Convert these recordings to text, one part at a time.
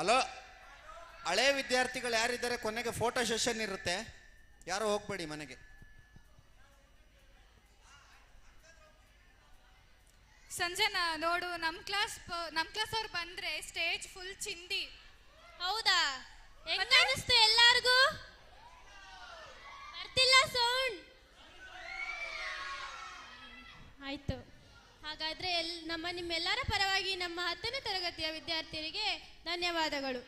Hello ಹಳೆ ವಿದ್ಯಾರ್ಥಿಗಳು ಯಾರಿದ್ದಾರೆ? ಕೊನೆಗೆ ಫೋಟೋ ಸೆಷನ್ ಇರುತ್ತೆ. ಯಾರು ಹೋಗ್ಬೇಡಿ ಮನೆಗೆ. ಸಂಜೆ ನೋಡು ನಮ್ಮ ಕ್ಲಾಸ್ ನಮ್ಮ ಕ್ಲಾಸ್ ಅವ್ರು ಬಂದ್ರೆ ಸ್ಟೇಜ್ ಫುಲ್ ಚಿಂದಿ. ಹೌದಾ? ಹೆಂಗ ಅನಿಸ್ತು ಎಲ್ಲಾರ್ಗೂ? ಬರ್ತಿಲ್ಲ ಸೌಂಡ್. ಆಯ್ತು. ಹಾಗಾದ್ರೆ ಎಲ್, ನಮ್ಮ ನಿಮ್ಮೆಲ್ಲರ ಪರವಾಗಿ ನಮ್ಮ ಹತ್ತನೇ ತರಗತಿಯ ವಿದ್ಯಾರ್ಥಿಯರಿಗೆ ಧನ್ಯವಾದಗಳು.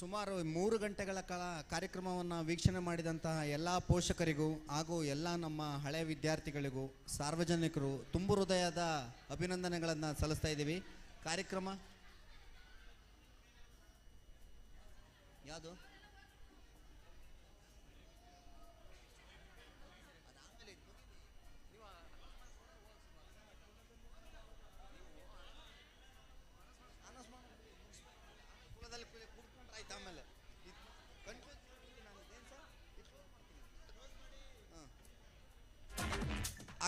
ಸುಮಾರು ಮೂರು ಗಂಟೆಗಳ ಕಾಲ ಕಾರ್ಯಕ್ರಮವನ್ನು ವೀಕ್ಷಣೆ ಮಾಡಿದಂತಹ ಎಲ್ಲ ಪೋಷಕರಿಗೂ ಹಾಗೂ ಎಲ್ಲ ನಮ್ಮ ಹಳೆ ವಿದ್ಯಾರ್ಥಿಗಳಿಗೂ ಸಾರ್ವಜನಿಕರು ತುಂಬು ಹೃದಯದ ಅಭಿನಂದನೆಗಳನ್ನು ಸಲ್ಲಿಸ್ತಾ ಇದ್ದೀವಿ. ಕಾರ್ಯಕ್ರಮ ಯಾವುದು?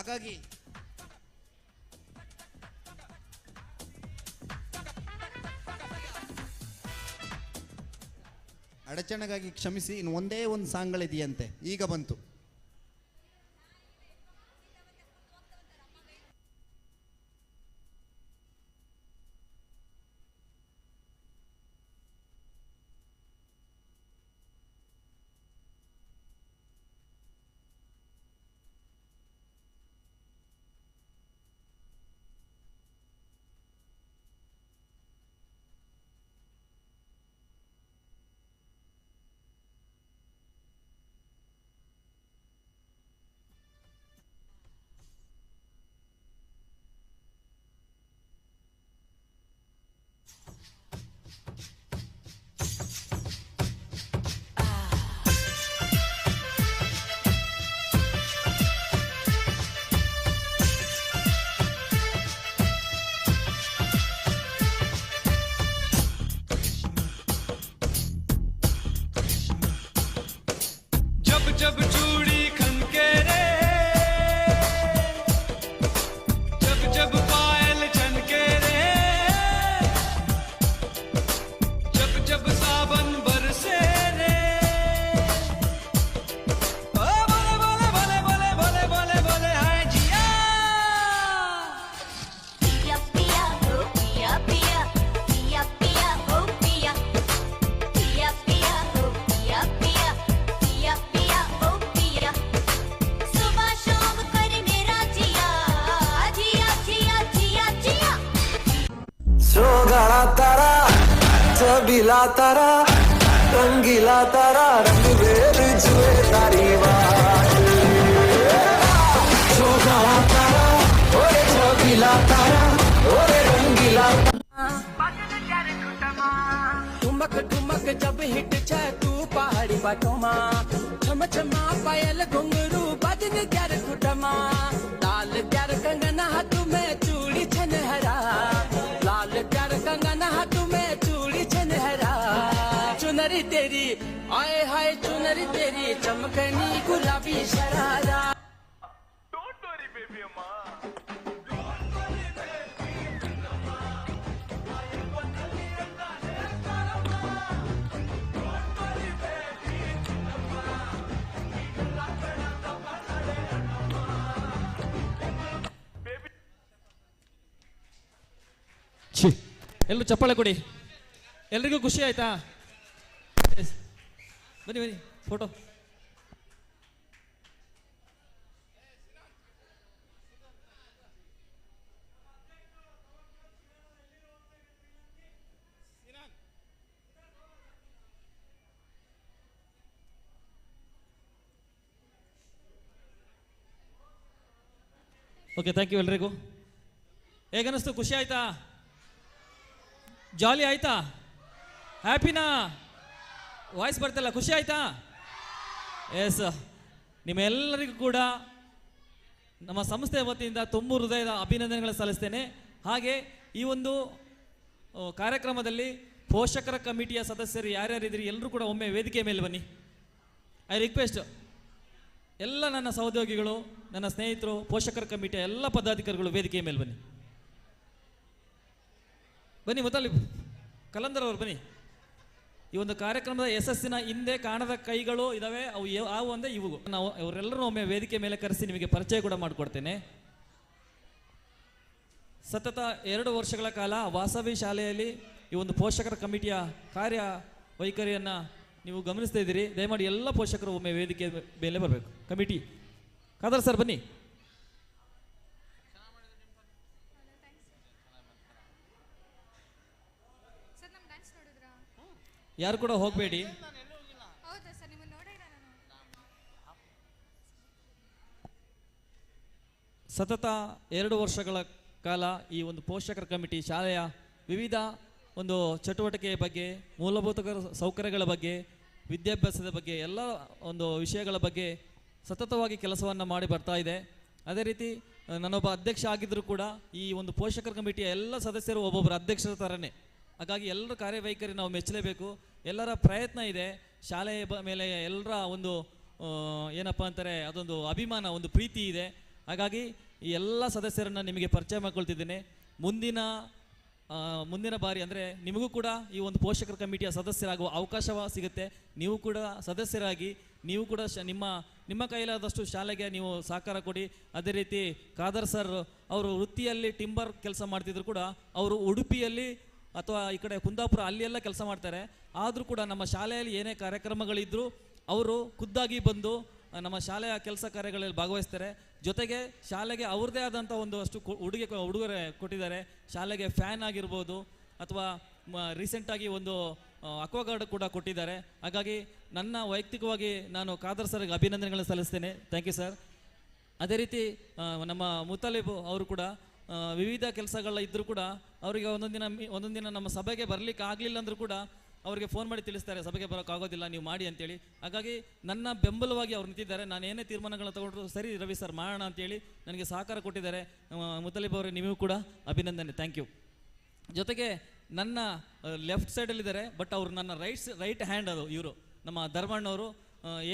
ಹಾಗಾಗಿ ಅಡಚಣೆಗಾಗಿ ಕ್ಷಮಿಸಿ ಇನ್ನು ಒಂದೇ ಒಂದು ಸಾಂಗ್ಗಳಿದೆಯಂತೆ ಈಗ ಬಂತು. जब जब नबीला तारा, रंगीला तारा, रंग बेर जुए तारी ठुमक ठुमक जब हिट छे तू पहाड़ी बाटो बाटोमा छम छमा पायल घुंगरू बजन क्यार कुटमा ಎಲ್ಲರೂ ಚಪ್ಪಾಳೆ ಕೊಡಿ. ಎಲ್ರಿಗೂ ಖುಷಿ ಆಯ್ತಾ? ಬನ್ನಿ ಬನ್ನಿ ಫೋಟೋ ಓಕೆ ಥ್ಯಾಂಕ್ ಯು ಎಲ್ರಿಗೂ. ಹೇಗನ್ನಿಸ್ತು? ಖುಷಿ ಆಯ್ತಾ? ಜಾಲಿ ಆಯ್ತಾ? ಹ್ಯಾಪಿನಾ ವಾಯ್ಸ್ ಬರ್ತಲ್ಲ, ಖುಷಿ ಆಯ್ತಾ? ಎಸ್ ನಿಮ್ಮೆಲ್ಲರಿಗೂ ಕೂಡ ನಮ್ಮ ಸಂಸ್ಥೆಯ ವತಿಯಿಂದ ತುಂಬ ಹೃದಯದ ಅಭಿನಂದನೆಗಳು ಸಲ್ಲಿಸ್ತೇನೆ. ಹಾಗೆ ಈ ಒಂದು ಕಾರ್ಯಕ್ರಮದಲ್ಲಿ ಪೋಷಕರ ಕಮಿಟಿಯ ಸದಸ್ಯರು ಯಾರ್ಯಾರಿದ್ದೀರಿ ಎಲ್ಲರೂ ಕೂಡ ಒಮ್ಮೆ ವೇದಿಕೆ ಮೇಲೆ ಬನ್ನಿ. ಐ ರಿಕ್ವೆಸ್ಟ್ ಎಲ್ಲ ನನ್ನ ಸಹೋದ್ಯೋಗಿಗಳು, ನನ್ನ ಸ್ನೇಹಿತರು, ಪೋಷಕರ ಕಮಿಟಿಯ ಎಲ್ಲ ಪದಾಧಿಕಾರಿಗಳು ವೇದಿಕೆಯ ಮೇಲೆ ಬನ್ನಿ. ಬನ್ನಿ ಮೊದಲು ಕಲಂದರ್ ಅವರು ಬನ್ನಿ. ಈ ಒಂದು ಕಾರ್ಯಕ್ರಮದ ಯಶಸ್ಸಿನ ಹಿಂದೆ ಕಾಣದ ಕೈಗಳು ಇದಾವೆ, ಅವು ಯಾವ ಅಂದ್ರೆ ಇವು. ನಾವು ಅವರೆಲ್ಲರೂ ಒಮ್ಮೆ ವೇದಿಕೆ ಮೇಲೆ ಕರೆಸಿ ನಿಮಗೆ ಪರಿಚಯ ಕೂಡ ಮಾಡಿಕೊಡ್ತೇನೆ. ಸತತ ಎರಡು ವರ್ಷಗಳ ಕಾಲ ವಾಸವಿ ಶಾಲೆಯಲ್ಲಿ ಈ ಒಂದು ಪೋಷಕರ ಕಮಿಟಿಯ ಕಾರ್ಯ ವೈಖರಿಯನ್ನು ನೀವು ಗಮನಿಸ್ತಾ ಇದ್ದೀರಿ. ದಯಮಾಡಿ ಎಲ್ಲ ಪೋಷಕರು ಒಮ್ಮೆ ವೇದಿಕೆ ಮೇಲೆ ಬರಬೇಕು. ಕಮಿಟಿ. ಕಾದರ್ ಸರ್, ಬನ್ನಿ ಸರ್ ನಮ್ಮ ಡ್ಯಾನ್ಸ್ ನೋಡಿದ್ರಾ ಯಾರು ಕೂಡ ಹೋಗಬೇಡಿ. ಸತತ ಎರಡು ವರ್ಷಗಳ ಕಾಲ ಈ ಒಂದು ಪೋಷಕರ ಕಮಿಟಿ ಶಾಲೆಯ ವಿವಿಧ ಒಂದು ಚಟುವಟಿಕೆಯ ಬಗ್ಗೆ ಮೂಲಭೂತ ಸೌಕರ್ಯಗಳ ಬಗ್ಗೆ ವಿದ್ಯಾಭ್ಯಾಸದ ಬಗ್ಗೆ ಎಲ್ಲ ಒಂದು ವಿಷಯಗಳ ಬಗ್ಗೆ ಸತತವಾಗಿ ಕೆಲಸವನ್ನು ಮಾಡಿ ಬರ್ತಾ ಇದೆ. ಅದೇ ರೀತಿ ನಾನೊಬ್ಬ ಅಧ್ಯಕ್ಷ ಆಗಿದ್ದರೂ ಕೂಡ ಈ ಒಂದು ಪೋಷಕರ ಕಮಿಟಿಯ ಎಲ್ಲ ಸದಸ್ಯರು ಒಬ್ಬೊಬ್ಬರ ಅಧ್ಯಕ್ಷರ ಥರನೇ ಹಾಗಾಗಿ ಎಲ್ಲರ ಕಾರ್ಯವೈಖರಿ ನಾವು ಮೆಚ್ಚಲೇಬೇಕು. ಎಲ್ಲರ ಪ್ರಯತ್ನ ಇದೆ. ಶಾಲೆಯ ಮೇಲೆ ಎಲ್ಲರ ಒಂದು ಏನಪ್ಪ ಅಂತಾರೆ, ಅದೊಂದು ಅಭಿಮಾನ, ಒಂದು ಪ್ರೀತಿ ಇದೆ. ಹಾಗಾಗಿ ಈ ಎಲ್ಲ ಸದಸ್ಯರನ್ನು ನಿಮಗೆ ಪರಿಚಯ ಮಾಡ್ಕೊಳ್ತಿದ್ದೇನೆ. ಮುಂದಿನ ಮುಂದಿನ ಬಾರಿ ಅಂದರೆ ನಿಮಗೂ ಕೂಡ ಈ ಒಂದು ಪೋಷಕರ ಕಮಿಟಿಯ ಸದಸ್ಯರಾಗುವ ಅವಕಾಶ ಸಿಗುತ್ತೆ. ನೀವು ಕೂಡ ಸದಸ್ಯರಾಗಿ, ನೀವು ಕೂಡ ನಿಮ್ಮ ನಿಮ್ಮ ಕೈಲಾದಷ್ಟು ಶಾಲೆಗೆ ನೀವು ಸಹಕಾರ ಕೊಡಿ. ಅದೇ ರೀತಿ ಖಾದರ್ ಸರ್ ಅವರು ವೃತ್ತಿಯಲ್ಲಿ ಟಿಂಬರ್ ಕೆಲಸ ಮಾಡ್ತಿದ್ರು ಕೂಡ, ಅವರು ಉಡುಪಿಯಲ್ಲಿ ಅಥವಾ ಈ ಕಡೆ ಕುಂದಾಪುರ ಅಲ್ಲಿ ಎಲ್ಲ ಕೆಲಸ ಮಾಡ್ತಾರೆ. ಆದರೂ ಕೂಡ ನಮ್ಮ ಶಾಲೆಯಲ್ಲಿ ಏನೇ ಕಾರ್ಯಕ್ರಮಗಳಿದ್ದರೂ ಅವರು ಖುದ್ದಾಗಿ ಬಂದು ನಮ್ಮ ಶಾಲೆಯ ಕೆಲಸ ಕಾರ್ಯಗಳಲ್ಲಿ ಭಾಗವಹಿಸ್ತಾರೆ. ಜೊತೆಗೆ ಶಾಲೆಗೆ ಅವ್ರದ್ದೇ ಆದಂಥ ಒಂದು ಅಷ್ಟು ಉಡುಗೆ ಉಡುಗೊರೆ ಕೊಟ್ಟಿದ್ದಾರೆ. ಶಾಲೆಗೆ ಫ್ಯಾನ್ ಆಗಿರ್ಬೋದು ಅಥವಾ ರೀಸೆಂಟಾಗಿ ಒಂದು ಅಕ್ವಾಗಾರ್ಡ್ ಕೂಡ ಕೊಟ್ಟಿದ್ದಾರೆ. ಹಾಗಾಗಿ ನನ್ನ ವೈಯಕ್ತಿಕವಾಗಿ ನಾನು ಖಾದರ್ ಸರ್ಗೆ ಅಭಿನಂದನೆಗಳನ್ನು ಸಲ್ಲಿಸ್ತೇನೆ. ಥ್ಯಾಂಕ್ ಯು ಸರ್ ಅದೇ ರೀತಿ ನಮ್ಮ ಮುತಾಲಿಬು ಅವರು ಕೂಡ ವಿವಿಧ ಕೆಲಸಗಳ ಇದ್ದರೂ ಕೂಡ ಅವರಿಗೆ ಒಂದೊಂದು ದಿನ ಒಂದೊಂದು ದಿನ ನಮ್ಮ ಸಭೆಗೆ ಬರಲಿಕ್ಕೆ ಆಗಲಿಲ್ಲ ಅಂದರೂ ಕೂಡ ಅವರಿಗೆ ಫೋನ್ ಮಾಡಿ ತಿಳಿಸ್ತಾರೆ, ಸಭೆಗೆ ಬರೋಕ್ಕಾಗೋದಿಲ್ಲ ನೀವು ಮಾಡಿ ಅಂತೇಳಿ ಹಾಗಾಗಿ ನನ್ನ ಬೆಂಬಲವಾಗಿ ಅವ್ರು ನಿಂತಿದ್ದಾರೆ. ನಾನು ಏನೇ ತೀರ್ಮಾನಗಳನ್ನ ತಗೊಂಡ್ರು ಸರಿ ರವಿ ಸರ್ ಮಾಡೋಣ ಅಂತೇಳಿ ನನಗೆ ಸಹಕಾರ ಕೊಟ್ಟಿದ್ದಾರೆ. ಮುತ್ತಲಿಬ್ ಅವರೇ, ನಿಮಗೂ ಕೂಡ ಅಭಿನಂದನೆ ಥ್ಯಾಂಕ್ ಯು ಜೊತೆಗೆ ನನ್ನ ಲೆಫ್ಟ್ ಸೈಡಲ್ಲಿದ್ದಾರೆ ಬಟ್ ಅವರು ನನ್ನ ರೈಟ್ ರೈಟ್ ಹ್ಯಾಂಡ್ ಅದು ಇವರು, ನಮ್ಮ ಧರ್ಮಣ್ಣವರು.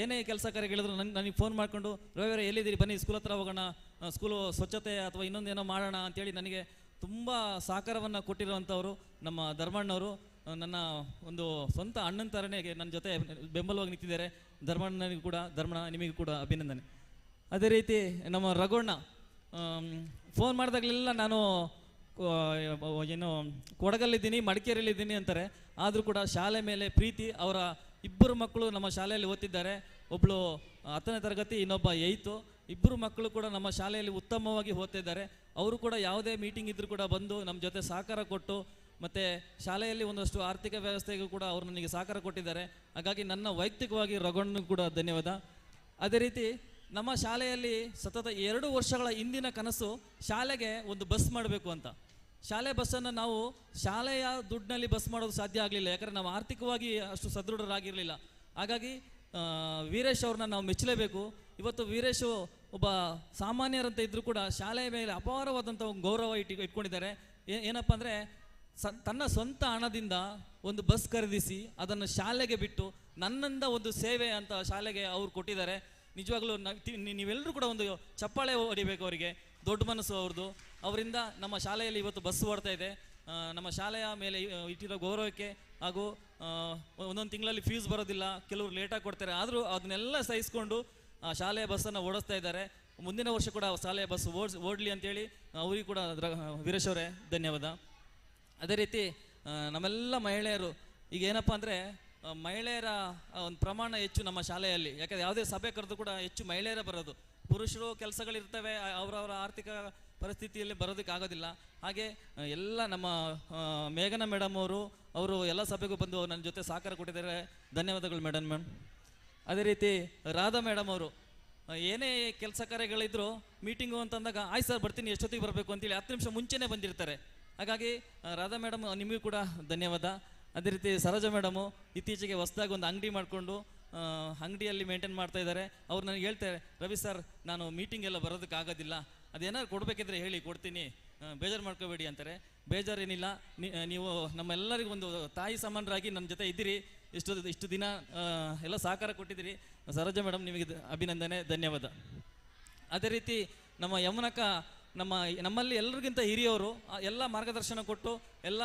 ಏನೇ ಕೆಲಸ ಕಾರ್ಯ ಕೇಳಿದ್ರು ನನ್, ನನಗೆ ಫೋನ್ ಮಾಡಿಕೊಂಡು, ರವಿ ಎಲ್ಲಿದ್ದೀರಿ? ಬನ್ನಿ ಸ್ಕೂಲ್ ಹತ್ರ ಹೋಗೋಣ ಸ್ಕೂಲು ಸ್ವಚ್ಛತೆ ಅಥವಾ ಇನ್ನೊಂದೇನೋ ಮಾಡೋಣ ಅಂತೇಳಿ ನನಗೆ ತುಂಬ ಸಹಕಾರವನ್ನು ಕೊಟ್ಟಿರುವಂಥವರು ನಮ್ಮ ಧರ್ಮಣ್ಣವರು. ನನ್ನ ಒಂದು ಸ್ವಂತ ಅಣ್ಣನ ಥರನೇ ನನ್ನ ಜೊತೆ ಬೆಂಬಲವಾಗಿ ನಿಂತಿದ್ದಾರೆ. ಧರ್ಮಣ್ಣನಿಗೂ ಕೂಡ, ಧರ್ಮಣ್ಣ ನಿಮಗೂ ಕೂಡ ಅಭಿನಂದನೆ. ಅದೇ ರೀತಿ ನಮ್ಮ ರಘುಣ್ಣ ಫೋನ್ ಮಾಡಿದಾಗಲೆಲ್ಲ ನಾನು ಏನು, ಕೊಡಗಲ್ಲಿದ್ದೀನಿ, ಮಡಿಕೇರಿಯಲ್ಲಿದ್ದೀನಿ ಅಂತಾರೆ. ಆದರೂ ಕೂಡ ಶಾಲೆ ಮೇಲೆ ಪ್ರೀತಿ, ಅವರ ಇಬ್ಬರು ಮಕ್ಕಳು ನಮ್ಮ ಶಾಲೆಯಲ್ಲಿ ಓದ್ತಿದ್ದಾರೆ. ಒಬ್ಬಳು ಹತ್ತನೇ ತರಗತಿ, ಇನ್ನೊಬ್ಬ ಏಯ್ತು. ಇಬ್ಬರು ಮಕ್ಕಳು ಕೂಡ ನಮ್ಮ ಶಾಲೆಯಲ್ಲಿ ಉತ್ತಮವಾಗಿ ಓದ್ತಿದ್ದಾರೆ. ಅವರು ಕೂಡ ಯಾವುದೇ ಮೀಟಿಂಗ್ ಇದ್ದರೂ ಕೂಡ ಬಂದು ನಮ್ಮ ಜೊತೆ ಸಹಕಾರ ಕೊಟ್ಟು ಮತ್ತು ಶಾಲೆಯಲ್ಲಿ ಒಂದಷ್ಟು ಆರ್ಥಿಕ ವ್ಯವಸ್ಥೆಗೂ ಕೂಡ ಅವರು ನನಗೆ ಸಹಕಾರ ಕೊಟ್ಟಿದ್ದಾರೆ. ಹಾಗಾಗಿ ನನ್ನ ವೈಯಕ್ತಿಕವಾಗಿ ರಘುಣ್ಣನಿಗೂ ಕೂಡ ಧನ್ಯವಾದ. ಅದೇ ರೀತಿ ನಮ್ಮ ಶಾಲೆಯಲ್ಲಿ ಸತತ ಎರಡು ವರ್ಷಗಳ ಹಿಂದಿನ ಕನಸು ಶಾಲೆಗೆ ಒಂದು ಬಸ್ ಮಾಡಬೇಕು ಅಂತ. ಶಾಲೆ ಬಸ್ಸನ್ನು ನಾವು ಶಾಲೆಯ ದುಡ್ಡಿನಲ್ಲಿ ಬಸ್ ಮಾಡೋದು ಸಾಧ್ಯ ಆಗಲಿಲ್ಲ. ಯಾಕಂದರೆ ನಾವು ಆರ್ಥಿಕವಾಗಿ ಅಷ್ಟು ಸದೃಢರಾಗಿರಲಿಲ್ಲ. ಹಾಗಾಗಿ ವೀರೇಶ್ ಅವ್ರನ್ನ ನಾವು ಮೆಚ್ಚಲೇಬೇಕು. ಇವತ್ತು ವೀರೇಶು ಒಬ್ಬ ಸಾಮಾನ್ಯರಂತ ಇದ್ದರೂ ಕೂಡ ಶಾಲೆಯ ಮೇಲೆ ಅಪಾರವಾದಂಥ ಒಂದು ಗೌರವ ಇಟ್ಟು, ಇಟ್ಕೊಂಡಿದ್ದಾರೆ. ಏನಪ್ಪ ಅಂದರೆ, ಸ, ತನ್ನ ಸ್ವಂತ ಹಣದಿಂದ ಒಂದು ಬಸ್ ಖರೀದಿಸಿ ಅದನ್ನು ಶಾಲೆಗೆ ಬಿಟ್ಟು ನನ್ನಿಂದ ಒಂದು ಸೇವೆ ಅಂತ ಶಾಲೆಗೆ ಅವ್ರು ಕೊಟ್ಟಿದ್ದಾರೆ. ನಿಜವಾಗ್ಲೂ ನೀವೆಲ್ಲರೂ ಕೂಡ ಒಂದು ಚಪ್ಪಾಳೆ ಹೊಡಿಬೇಕು ಅವರಿಗೆ. ದೊಡ್ಡ ಮನಸ್ಸು ಅವ್ರದ್ದು ಅವರಿಂದ ನಮ್ಮ ಶಾಲೆಯಲ್ಲಿ ಇವತ್ತು ಬಸ್ ಓಡ್ತಾ ಇದೆ. ನಮ್ಮ ಶಾಲೆಯ ಮೇಲೆ ಇಟ್ಟಿರೋ ಗೌರವಕ್ಕೆ ಹಾಗೂ ಒಂದೊಂದು ತಿಂಗಳಲ್ಲಿ ಫೀಸ್ ಬರೋದಿಲ್ಲ. ಕೆಲವರು ಲೇಟಾಗಿ ಕೊಡ್ತಾರೆ. ಆದರೂ ಅದನ್ನೆಲ್ಲ ಸಹಿಸ್ಕೊಂಡು ಶಾಲೆಯ ಬಸ್ಸನ್ನು ಓಡಿಸ್ತಾ ಇದ್ದಾರೆ. ಮುಂದಿನ ವರ್ಷ ಕೂಡ ಶಾಲೆಯ ಬಸ್ ಓಡಿಸ್, ಓಡಲಿ ಅಂತೇಳಿ ಅವರಿಗೂ ಕೂಡ ವೀರೇಶ್ ಅವರೇ ಧನ್ಯವಾದ. ಅದೇ ರೀತಿ ನಮ್ಮೆಲ್ಲ ಮಹಿಳೆಯರು, ಈಗ ಏನಪ್ಪ ಅಂದರೆ ಮಹಿಳೆಯರ ಒಂದು ಪ್ರಮಾಣ ಹೆಚ್ಚು ನಮ್ಮ ಶಾಲೆಯಲ್ಲಿ. ಯಾಕಂದರೆ ಯಾವುದೇ ಸಭೆ ಕರೆದು ಕೂಡ ಹೆಚ್ಚು ಮಹಿಳೆಯರ ಬರೋದು. ಪುರುಷರು ಕೆಲಸಗಳಿರ್ತವೆ, ಅವರವರ ಆರ್ಥಿಕ ಪರಿಸ್ಥಿತಿಯಲ್ಲಿ ಬರೋದಕ್ಕಾಗೋದಿಲ್ಲ ಹಾಗೆ ಎಲ್ಲ ನಮ್ಮ ಮೇಘನಾ ಮೇಡಮ್ ಅವರು ಅವರು ಎಲ್ಲ ಸಭೆಗೂ ಬಂದು ನನ್ನ ಜೊತೆ ಸಹಕಾರ ಕೊಟ್ಟಿದ್ದಾರೆ. ಧನ್ಯವಾದಗಳು ಮೇಡಮ್ ಮ್ಯಾಮ್ ಅದೇ ರೀತಿ ರಾಧಾ ಮೇಡಮ್ ಅವರು ಏನೇ ಕೆಲಸ ಕಾರ್ಯಗಳಿದ್ರು ಮೀಟಿಂಗು ಅಂತಂದಾಗ ಆಯ್ತು ಸರ್, ಬರ್ತೀನಿ, ಎಷ್ಟೊತ್ತಿಗೆ ಬರಬೇಕು? ಅಂತೇಳಿ ಹತ್ತು ನಿಮಿಷ ಮುಂಚೆನೇ ಬಂದಿರ್ತಾರೆ. ಹಾಗಾಗಿ ರಾಧಾ ಮೇಡಮ್, ನಿಮಗೂ ಕೂಡ ಧನ್ಯವಾದ. ಅದೇ ರೀತಿ ಸರೋಜ ಮೇಡಮು ಇತ್ತೀಚೆಗೆ ಹೊಸದಾಗಿ ಒಂದು ಅಂಗಡಿ ಮಾಡಿಕೊಂಡು ಅಂಗಡಿಯಲ್ಲಿ ಮೇಂಟೈನ್ ಮಾಡ್ತಾ ಇದ್ದಾರೆ. ಅವ್ರು ನನಗೆ ಹೇಳ್ತಾರೆ, ರವಿ ಸರ್, ನಾನು ಮೀಟಿಂಗ್ ಎಲ್ಲ ಬರೋದಕ್ಕೆ ಆಗೋದಿಲ್ಲ. ಅದೇನಾದ್ರು ಕೊಡಬೇಕಿದ್ರೆ ಹೇಳಿ, ಕೊಡ್ತೀನಿ. ಬೇಜಾರು ಮಾಡ್ಕೋಬೇಡಿ ಅಂತಾರೆ. ಬೇಜಾರೇನಿಲ್ಲ. ನೀವು ನಮ್ಮೆಲ್ಲರಿಗೂ ಒಂದು ತಾಯಿ ಸಮಾನರಾಗಿ ನನ್ನ ಜೊತೆ ಇದ್ದೀರಿ. ಇಷ್ಟು ಇಷ್ಟು ದಿನ ಎಲ್ಲ ಸಹಕಾರ ಕೊಟ್ಟಿದ್ದೀರಿ. ಸರೋಜ ಮೇಡಮ್, ನಿಮಗೆ ಅಭಿನಂದನೆ, ಧನ್ಯವಾದ. ಅದೇ ರೀತಿ ನಮ್ಮ ಯಮುನಕ, ನಮ್ಮ ನಮ್ಮಲ್ಲಿ ಎಲ್ಲರಿಗಿಂತ ಹಿರಿಯವರು ಎಲ್ಲ ಮಾರ್ಗದರ್ಶನ ಕೊಟ್ಟು, ಎಲ್ಲ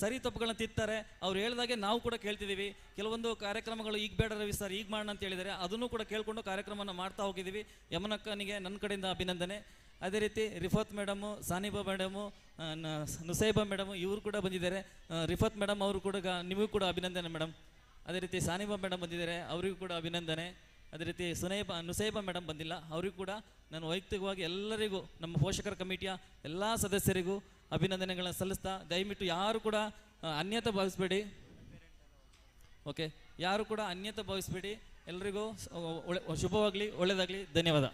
ಸರಿ ತಪ್ಪುಗಳನ್ನ ತಿತ್ತಾರೆ. ಅವ್ರು ಹೇಳಿದಾಗೆ ನಾವು ಕೂಡ ಕೇಳ್ತಿದ್ದೀವಿ. ಕೆಲವೊಂದು ಕಾರ್ಯಕ್ರಮಗಳು ಈಗ ಬೇಡ ರವಿ ಸರ್, ಈಗ ಮಾಡೋಣ ಅಂತ ಹೇಳಿದರೆ ಅದನ್ನು ಕೂಡ ಕೇಳಿಕೊಂಡು ಕಾರ್ಯಕ್ರಮನ ಮಾಡ್ತಾ ಹೋಗಿದ್ದೀವಿ. ಯಮನಕ್ಕನಿಗೆ ನನ್ನ ಕಡೆಯಿಂದ ಅಭಿನಂದನೆ. ಅದೇ ರೀತಿ Rifat madam, Saniba madam Nusaiba madam, ಇವರು ಕೂಡ ಬಂದಿದ್ದಾರೆ. ರಿಫತ್ ಮೇಡಮ್, ಅವರು ಕೂಡ ನಿಮಗೂ ಕೂಡ ಅಭಿನಂದನೆ ಮೇಡಮ್. ಅದೇ ರೀತಿ ಸಾನಿಬಾ ಮೇಡಮ್ ಬಂದಿದ್ದಾರೆ, ಅವರಿಗೂ ಕೂಡ ಅಭಿನಂದನೆ. ಅದೇ ರೀತಿ ಸುನೈಬಾ, ನುಸೈಬಾ ಮೇಡಮ್ ಬಂದಿಲ್ಲ, ಅವರಿಗೂ ಕೂಡ ನಾನು ವೈಯಕ್ತಿಕವಾಗಿ ಎಲ್ಲರಿಗೂ, ನಮ್ಮ ಪೋಷಕರ ಕಮಿಟಿಯ ಎಲ್ಲ ಸದಸ್ಯರಿಗೂ ಅಭಿನಂದನೆಗಳನ್ನ ಸಲ್ಲಿಸ್ತಾ, ದಯವಿಟ್ಟು ಯಾರು ಕೂಡ ಅನ್ಯತ ಭಾವಿಸ್ಬೇಡಿ. ಓಕೆ ಯಾರು ಕೂಡ ಅನ್ಯತ ಭಾವಿಸ್ಬೇಡಿ. ಎಲ್ರಿಗೂ ಶುಭವಾಗಲಿ ಒಳ್ಳೆಯದಾಗಲಿ ಧನ್ಯವಾದ.